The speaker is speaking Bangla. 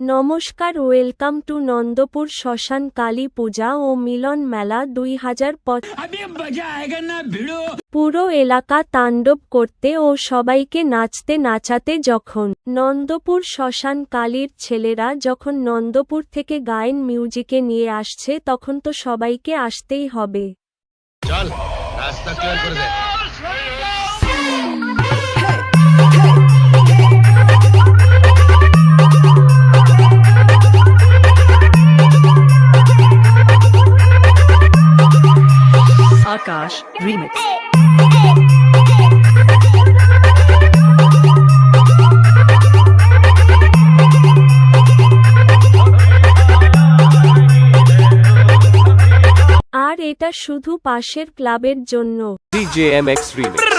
নমস্কার ওয়েলকাম টু নন্দপুর শ্মশান কালী পূজা ও মিলন মেলা দুই হাজার পুরো এলাকা তাণ্ডব করতে ও সবাইকে নাচতে নাচাতে যখন নন্দপুর শ্মশান কালীর ছেলেরা যখন নন্দপুর থেকে গায়েন মিউজিকে নিয়ে আসছে তখন তো সবাইকে আসতেই হবে। চল রাস্তা Akash Remix. আর এটা শুধু পাশের ক্লাবের জন্য ডিজেএমএক্স এম রিমিক্স